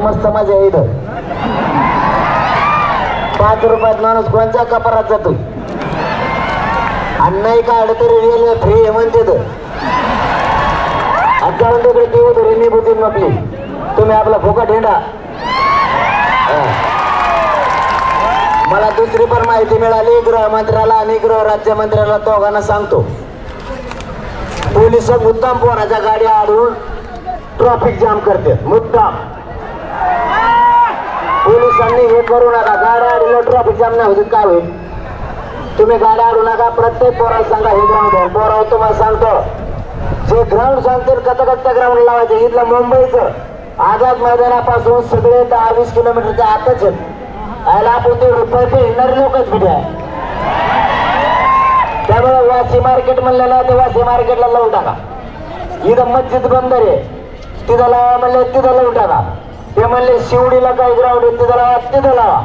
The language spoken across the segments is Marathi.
मस्त मजा आहे इथं. पाच रुपयात माणूस कोणत्या कपारात जातो? आणि नाही काढलं तरी रेल्वे फ्री आहे म्हणते तर आणि तिकडे ती होतो उधरी बुद्धी आपली तुम्ही आपला फुकट हिंडा. मला दुसरी पण माहिती मिळाली गृहमंत्र्याला आणि गृह राज्यमंत्र्याला दोघांना सांगतो. पोलीस मुद्दाम कोणाच्या गाड्या आडवून ट्रॅफिक जाम करते. मुद्दाम. पोलिसांनी हे करू नका. गाड्या आडलं ट्रॅफिक जाम नाही होत काय होईल? तुम्ही गाड्या आडू नका. प्रत्येक पोराला सांगा हे ग्राउंड आहे. पोरा तुम्हाला सांगतो जे ग्राउंड सांगतील कथकट्ट ग्राउंड लावायचे. इथलं मुंबईचं आझाद मैदानापासून सगळे दहा वीस किलोमीटरच्या आतच आहेत. याला आपण ते रुपये येणारे लोकच आहे त्यामुळे वाशी मार्केट म्हणलं ना ते वाशी मार्केटला लावून टाका. इथं मस्जिद बंदर आहे. तिथं लावा म्हणलं तिथं लावून टाका. ते म्हणले शिवडीला काय ग्राउंड येते त्याला वाटते त्याला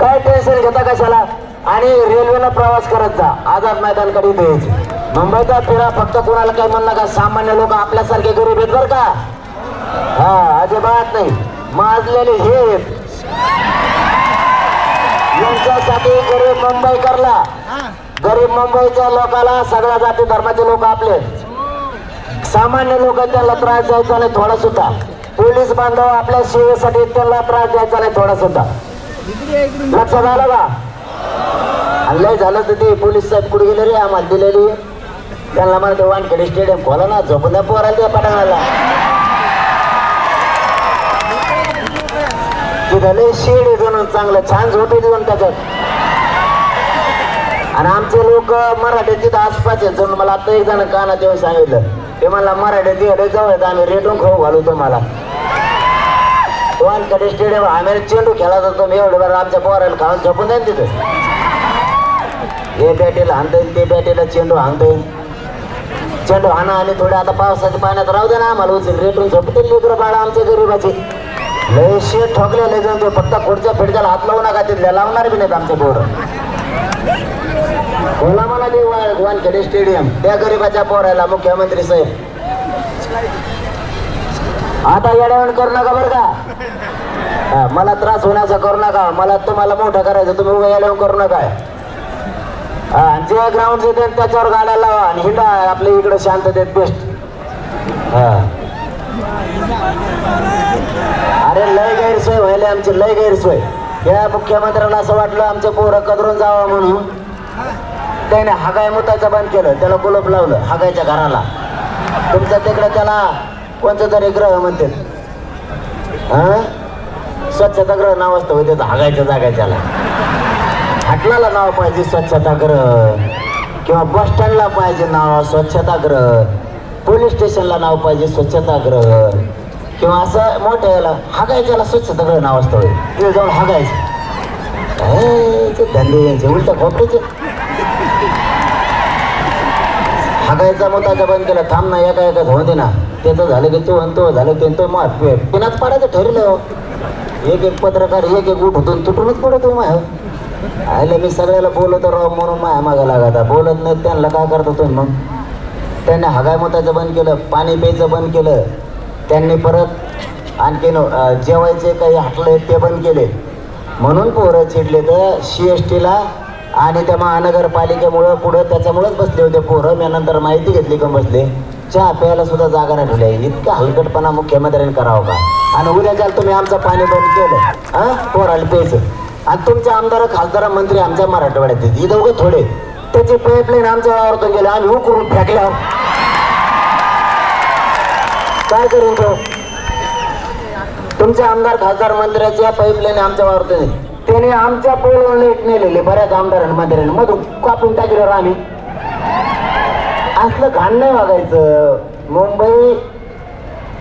काय टेन्शन घेता कशाला? आणि रेल्वेला प्रवास करत जा. आझाद मैदानकडे इथे यायचे मुंबईचा फिरा फक्त कोणाला काही म्हणलं का सामान्य लोक आपल्यासारखे गरीब आहेत बरं का? हा अजिबात नाही. माजलेले हे यांच्यासाठी गरीब मुंबईकरला गरीब मुंबईच्या लोकाला सगळ्या जाती धर्माचे लोक आपले सामान्य लोक त्यांना त्रास द्यायचा नाही थोडा सुद्धा. पोलीस बांधव आपल्या सेवेसाठी त्यांना त्रास द्यायचा नाही थोडा सुद्धा लक्षात आलं का लय झालं तर ते पोलीस साहेब कुठे गेले रे? आम्हाला दिलेली. त्यांना मला ते वानखेडे स्टेडियम खोला ना झोपून द्या पोराला त्या पटाणाला तिथं लय शेड आहे चांगलं छान झोपे देऊन त्याच्यात. आणि आमचे लोक मराठी तिथं आसपास आहेत मला आता एक जण काना येऊन सांगितलं. ते मला मराठी तिकडे जवळ आम्ही रेटून खाऊ घालू तुम्हाला. वानकडे स्टेडियम आम्ही चेंडू खेळत होतो मी एवढे बरं आमच्या पोराला खाऊन झोपून जाईन तिथं. हे बॅटीला हाणता येईल ते बॅटीला चेंडू हाणता येईल चेंडू हाणा आणि थोडे आता पावसाच्या पाण्यात राहू दे ना आम्हाला उचल रेटून झोपतील लेकरं बाळा आमच्या गरीबाचे. लय शेत ठोकलेले जण ते फक्त पुढच्या फिडक्याला हात लावू नका तिथल्या लावणार बी नाहीत आमचे पोरं. बोला मला ते वानखेडे स्टेडियम त्या गरीबाच्या पोरायला मुख्यमंत्री साहेब. आता येड्यावण करू नका बरं का. हा, मला त्रास होण्याचा करू नका. मला तुम्हाला मोठं करायचं तुम्ही उभं येड्यावण करू नका. आणि जे ग्राउंड येते त्याच्यावर गाड्या लावा आणि हिंडा आपल्या इकडे शांततेत बेस्ट हा. अरे लय गैरसोय व्हायला आमची लय गैरसोय. या मुख्यमंत्र्यांना असं वाटलं आमचं पोरं कदरून जावं म्हणून. त्याने हागाय मुतायचं बंद केलं. त्याला कुलप लावलं हागायच्या घराला. तुमच्या तिकडे त्याला कोणतं तरी ग्रह म्हणते. हा? स्वच्छता ग्रह नाव असतं होते हागायच्या जागायच्याला. हाटलाला नाव पाहिजे स्वच्छता ग्रह. किंवा बस स्टँडला पाहिजे नाव स्वच्छता ग्रह. पोलीस स्टेशनला नाव पाहिजे स्वच्छता ग्रह. किंवा असं मोठ्या याला हागायच्याला स्वच्छता ग्रह नाव असतं तिथे जाऊन हागायचं. ते धंदे यांचे उलट खोपडीचे हागायचा मुताचा बंद केला? थांब ना एका एकाच होते ना त्याचं झालं की तो आणि तो झालं की तो मग पिनाच पाडायचं ठरलं? एक एक पत्रकार एक एक उठ होतून तुटूनच पडतो माय. आयला मी सगळ्याला बोलत राव म्हणून माया मागा लागाता बोलत नाही त्यांना काय करतो तुम्ही मग? त्यांनी हगाय मुताचं बंद केलं पाणी प्यायचं बंद केलं. त्यांनी परत आणखीन जेवायचे काही हटले ते बंद केले. म्हणून पोरं चिडले तर सी एस टीला आणि त्या महानगरपालिकेमुळं पुढं त्याच्यामुळंच बसले होते पोरं. मी नंतर माहिती घेतली का बसले. चहा प्यायला सुद्धा जागा नाही ठेवल्या इतका हलकटपणा मुख्यमंत्र्यांनी करावं का? आणि उद्या चाल तुम्ही आमचं पाणी बंद केलं हा? पोराला प्यायचं. आणि तुमचे आमदार खासदार मंत्री आमच्या मराठवाड्यात येते इथं थोडे. त्याचे पाईपलाईन आमच्या वावरतून गेले. आम्ही उकरून फेकल्या काय करून तो तुमचे आमदार खासदार मंत्र्याच्या पाईपलाईन आमच्या वावरतून त्याने आमच्या पोळवर नेट नेलेले बऱ्याच आमदारांनी मंत्र्यांनी. मधून कापून टाकल्यावर आम्ही. असलं घाण नाही वागायचं. मुंबई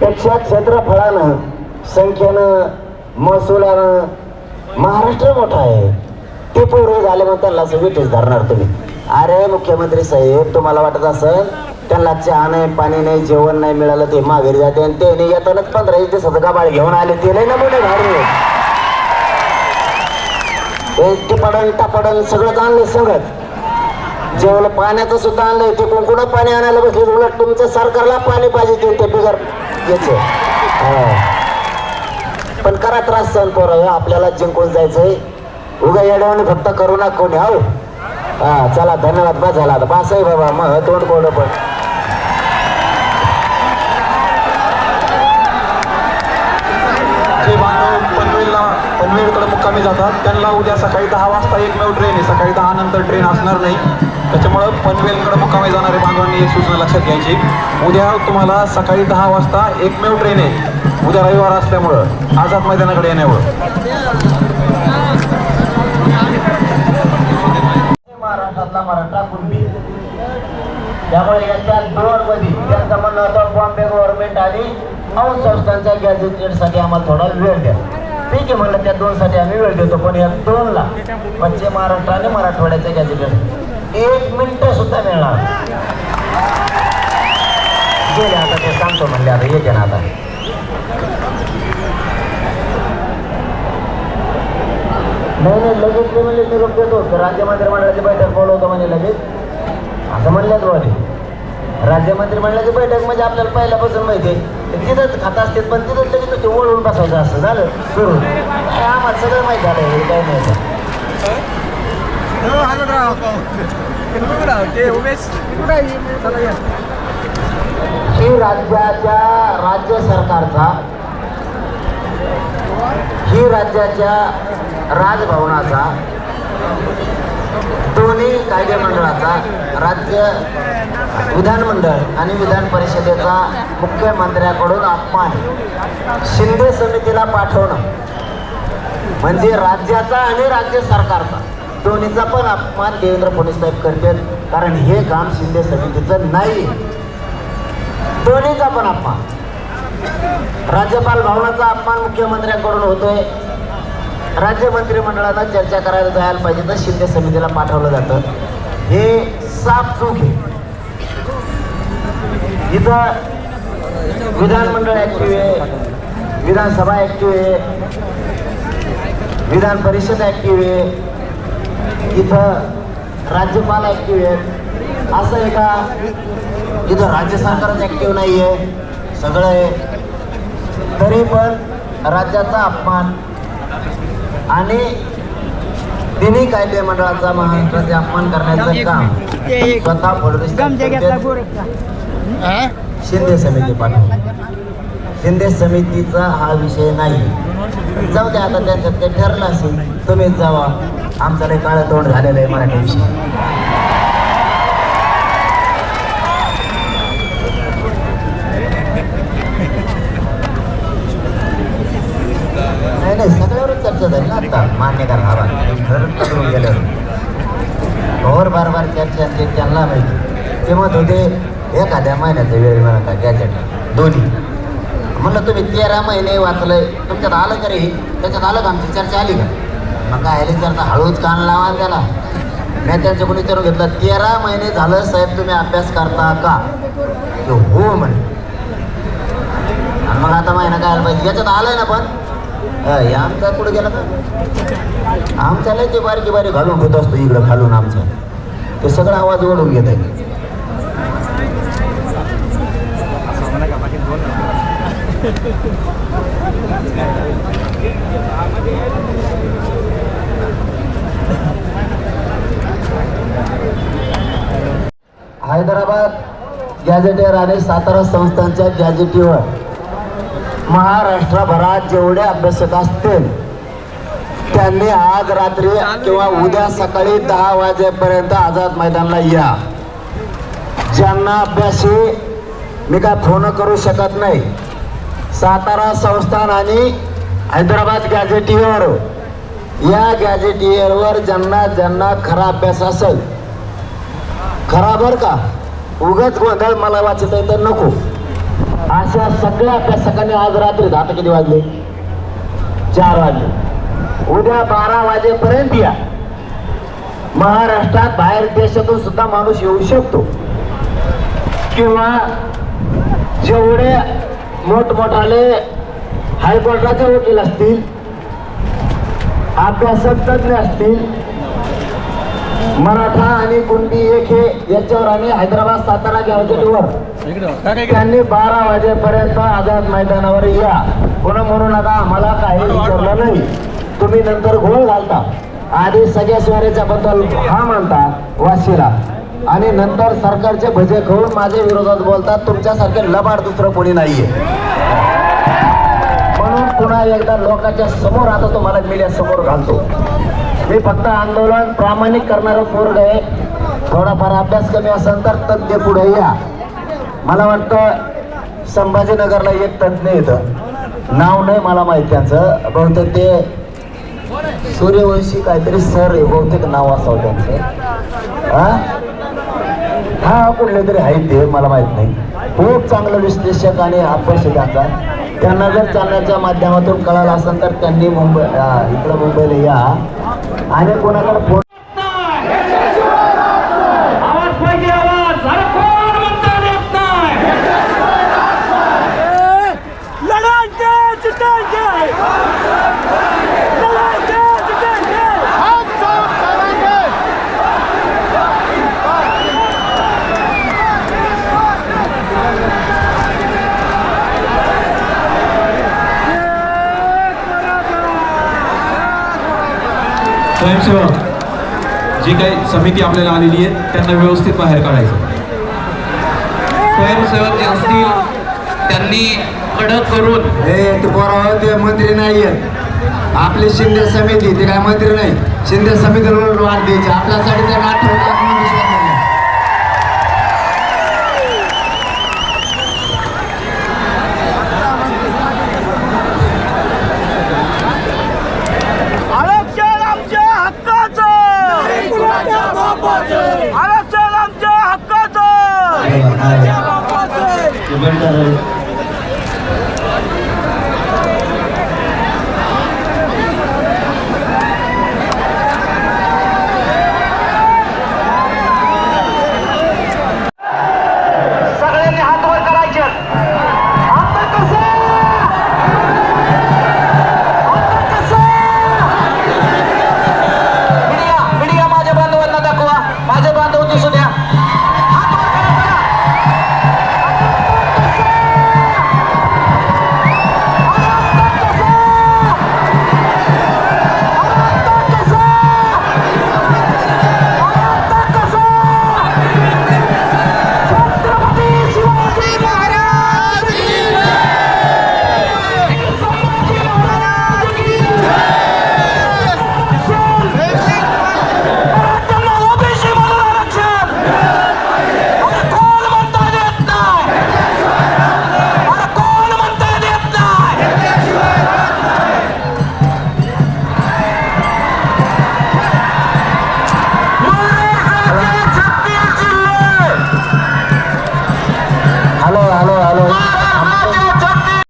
पेक्षा क्षेत्रफळानं संख्येनं महसुलानं महाराष्ट्र मोठा आहे. ते पोरे झाले मग त्यांना असं विटेच धरणार तुम्ही. अरे मुख्यमंत्री साहेब तुम्हाला वाटत असेल त्यांना चहा नाही पाणी नाही जेवण नाही मिळालं ते माघारी जाते आणि ते नाही येतानाच पंधरा एक दिवसाचं गाबाळ घेऊन आले ते नाही ना मोठे भारी आहेत. हे सगळं आणलं सगळं जेवढं पाण्याचं सुद्धा आणलंय ते कोण कुठं पाणी आणायला बसले उलट तुमच्या सरकारला पाणी पाहिजे ते ते बिगर पण करा त्रास सहन पोरं आपल्याला जिंकून जायचंय. उगा येड्याने फक्त करू ना कोणी हो हा चला धन्यवाद बस झाला आता. बस आहे बाबा मग तोंड कोण पण पनवेलकडे मुक्कामी जातात त्यांना उद्या सकाळी दहा वाजता एकमेव ट्रेन आहे. सकाळी दहा नंतर ट्रेन असणार नाही. त्याच्यामुळं पनवेलकडे मुक्कामी जाणारे बांधवांनी एक सूचना लक्षात घ्यायची. उद्या तुम्हाला सकाळी दहा वाजता एकमेव ट्रेन आहे उद्या रविवार असल्यामुळं आझाद मैदानाकडे येण्यावर. महाराष्ट्रातला मराठा कुणबी? त्यामुळे याच्या दोन मध्ये त्यांचं म्हणणं होतं बॉम्बे गव्हर्नमेंट आणि औ संस्थांच्या गॅझेटेडसाठी आम्हाला थोडा वेळ द्या. ठीक आहे म्हणलं त्या दोन साठी आम्ही वेळ देतो पण या दोनला पश्चिम महाराष्ट्र आणि मराठवाड्याच्या गॅझेटेड एक मिनिट सुद्धा मिळणार गेले आता ते सांगतो म्हणले आता येते ना आता. नाही नाही लगेच मी म्हणजे निरोप देतो. तर राज्य मंत्रिमंडळाची बैठक बोलवतो म्हणजे लगेच. असं म्हणल्यात वाले राज्य मंत्रिमंडळाची बैठक म्हणजे आपल्याला पहिल्यापासून माहिती आहे. ते तिथंच खात असते पण तिथंच लगेच ते वळून बसायचं असं झालं फिरून. काय आम्हाला सगळं माहिती झालं हे काय नाही. ते उमेश ही राज्याच्या राज्य सरकारचा ही राज्याच्या राजभवनाचा दोन्ही कायदे मंडळाचा राज्य विधानमंडळ आणि विधान परिषदेचा मुख्यमंत्र्याकडून अपमान शिंदे समितीला पाठवणं म्हणजे राज्याचा आणि राज्य सरकारचा. दोन्हीचा पण अपमान देवेंद्र फडणवीस साहेब करतात कारण हे काम शिंदे समितीचं नाही. दोन्हीचा पण अपमान. राज्यपाल भवनाचा अपमान मुख्यमंत्र्यांकडून होतोय. राज्य मंत्रिमंडळानं चर्चा करायला जायला पाहिजे तर शिंदे समितीला पाठवलं जातं. हे साफ चूक आहे. इथं विधानमंडळ ऍक्टिव्ह आहे विधानसभा ऍक्टिव्ह आहे विधान परिषद ऍक्टिव्ह आहे. इथं राज्यपाल ऍक्टिव्ह आहे असं आहे का? इथं राज्य सरकारच ऍक्टिव्ह नाही आहे सगळं आहे. तरी पण राज्याचा अपमान आणि तिन्ही कायदे मंडळाचा महाराष्ट्राचे अपमान करण्याचं काम स्वतः. शिंदे समिती पाठवली. शिंदे समितीचा हा विषय नाही. जाऊ द्या आता त्यांच्यात ते ठरलं असेल. तुम्हीच जावा. आमचं लय काळं तोंड झालेलं आहे मराठी नाही नाही सगळ्यावरच चर्चा झाली ना आता. मान्य करा हा ठरत पकडून गेलं. भोर बार बार चर्चा ते त्यांना माहिती. ते म्हणत होते एखाद्या महिन्याचा वेळ मिळाला गॅजेट दोन्ही. म्हणलं तुम्ही तेरा महिने वाचलंय. तुमच्यात आलं का रे त्याच्यात आलं का आमची चर्चा? आली का? मग काय आली चर्चा हळूच कान लावा त्याला. मी त्यांच्याकडून विचारून घेतलं तेरा महिने झालं साहेब तुम्ही अभ्यास करता का? हो म्हणे. मग आता महिना काय आलं पाहिजे? याच्यात आलंय ना पण. हे आमचा कुठे गेला का आमच्याला ते बारीक बारीक घालून होत असतो इकडं खालून आमचा. ते सगळं आवाज ओढून घेत आहे. हैदराबाद गॅझेटेर आणि सातारा संस्थांच्या गॅझेटीवर महाराष्ट्रभरात जेवढे अभ्यासक असतील त्यांनी आज रात्री किंवा उद्या सकाळी दहा वाजेपर्यंत आझाद मैदानला या. ज्यांना अभ्यासी मी काय फोन करू शकत नाही सातारा संस्थान आणि हैदराबाद गॅझेटियर या गॅझेटियरवर ज्यांना ज्यांना खरा अभ्यास असेल खरा बर का? उगाच गोंधळ मला वाचता तर नको. अशा सगळ्या अभ्यासकांनी आज रात्री आता किती वाजले. चार वाजले. उद्या बारा वाजेपर्यंत या. महाराष्ट्रात बाहेर देशातून सुद्धा माणूस येऊ शकतो. किंवा जेवढे मोठमोठाले हायकोर्टाचे वकील असतील अभ्यासक तज्ञ असतील मराठा आणि कुणबी एक हे याच्यावर आणि हैदराबाद सातारा गॅजेटवर त्यांनी बारा वाजेपर्यंत आझाद मैदानावर या. पुन्हा म्हणू नका आम्हाला काही विचारलं नाही. तुम्ही नंतर घोळ घालता. आधी सगळ्या स्वाऱ्याच्या बद्दल हा म्हणता वाशीला. आणि नंतर सरकारचे भजे खाऊन माझ्या विरोधात बोलतात तुमच्यासारखे लबाड दुसरं कोणी नाहीये. म्हणून पुन्हा एकदा लोकांच्या समोर आता तुम्हाला मीडिया समोर घालतो. मी फक्त आंदोलन प्रामाणिक करणारं पोरग आहे. थोडाफार अभ्यास कमी असेल तर तज्ञ पुढे या. मला वाटतं संभाजीनगरला एक तज्ज्ञ येतं. नाव नाही मला माहीत त्यांचं. बहुतेक ते सूर्यवंशी काहीतरी सर आहे. बहुतेक नाव असावं त्यांचं. हा? हा कुठले तरी आहेत ते मला माहीत नाही. खूप चांगलं विश्लेषक आणि अभ्यास त्यांना जर चालण्याच्या माध्यमातून कळालं असेल तर त्यांनी मुंबई इकडं मुंबईला या. आणि कोणाकडे फोन आवाज पाहिजे आवाज अरे कोण म्हणता येत नाही लढायचे जिंकायचे लढायचे जिंकायचे हम सब करेंगे स्वयंसेवक जी काही समिती आपल्याला आलेली आहे त्यांना व्यवस्थित बाहेर काढायचं. स्वयंसेवक जे असतील त्यांनी कडक करून हे ते पोराव ते मंत्री नाही आहेत. आपली शिंदे समिती ते काय मंत्री नाही. शिंदे समितीला वाट द्यायची. आपल्यासाठी त्यांना आठवण